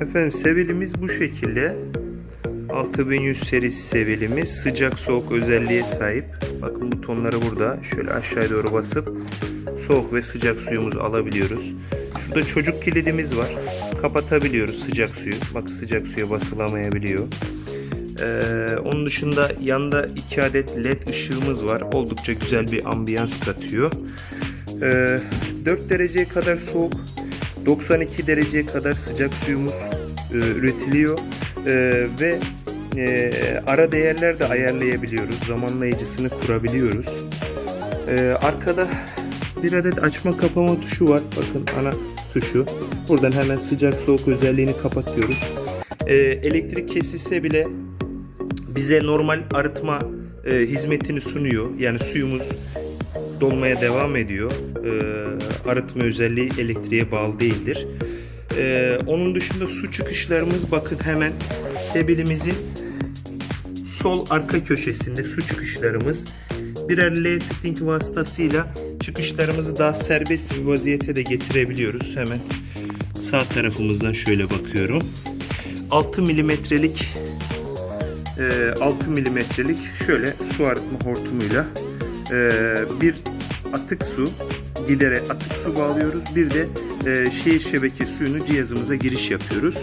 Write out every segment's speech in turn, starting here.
Efendim sevilimiz bu şekilde. 6100 serisi sevilimiz sıcak soğuk özelliğe sahip. Bakın butonları burada. Şöyle aşağıya doğru basıp soğuk ve sıcak suyumuzu alabiliyoruz. Şurada çocuk kilidimiz var. Kapatabiliyoruz sıcak suyu. Bak sıcak suya basılamayabiliyor. Ee, onun dışında yanda 2 adet led ışığımız var. Oldukça güzel bir ambiyans katıyor. Ee, 4 dereceye kadar soğuk, 92 dereceye kadar sıcak suyumuz e, üretiliyor Ee, ve e, ara değerler de ayarlayabiliyoruz. Zamanlayıcısını kurabiliyoruz. Ee, arkada bir adet açma kapama tuşu var. Bakın ana tuşu. Buradan hemen sıcak soğuk özelliğini kapatıyoruz. Ee, elektrik kesilse bile bize normal arıtma e, hizmetini sunuyor. Yani suyumuz dolmaya devam ediyor. Ee, arıtma özelliği elektriğe bağlı değildir. Ee, onun dışında su çıkışlarımız bakın hemen sebilimizin sol arka köşesinde su çıkışlarımız birer L fitting vasıtasıyla çıkışlarımızı daha serbest bir vaziyete de getirebiliyoruz. Hemen sağ tarafımızdan şöyle bakıyorum. 6 milimetrelik e, 6 milimetrelik şöyle su arıtma hortumuyla e, bir atık su gidere atık su bağlıyoruz. Bir de e, şehir şebeke suyunu cihazımıza giriş yapıyoruz.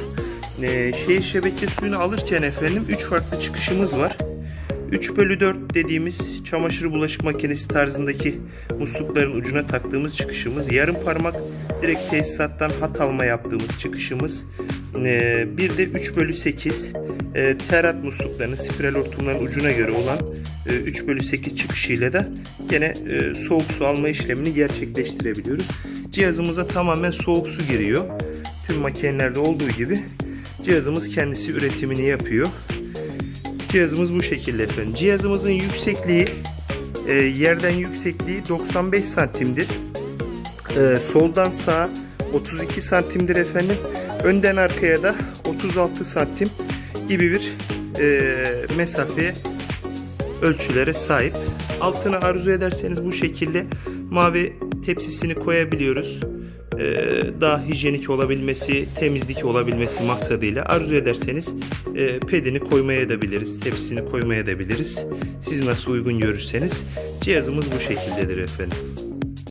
E, şehir şebeke suyunu alırken efendim 3 farklı çıkışımız var. 3 bölü 4 dediğimiz çamaşır bulaşık makinesi tarzındaki muslukların ucuna taktığımız çıkışımız. Yarım parmak direkt tesisattan hat alma yaptığımız çıkışımız. Ee, bir de 3 bölü 8 e, terat musluklarının spiral hortumların ucuna göre olan e, 3 bölü 8 çıkışıyla da gene e, soğuk su alma işlemini gerçekleştirebiliyoruz. Cihazımıza tamamen soğuk su giriyor. Tüm makinelerde olduğu gibi cihazımız kendisi üretimini yapıyor. Cihazımız bu şekilde efendim. Cihazımızın yüksekliği e, yerden yüksekliği 95 santimdir. E, soldan sağa 32 santimdir efendim. Önden arkaya da 36 santim gibi bir e, mesafeye ölçülere sahip. Altına arzu ederseniz bu şekilde mavi tepsisini koyabiliyoruz. Ee, daha hijyenik olabilmesi, temizlik olabilmesi maksadıyla arzu ederseniz e, pedini koymaya da biliriz, tepsisini koymaya da biliriz. Siz nasıl uygun görürseniz cihazımız bu şekildedir efendim.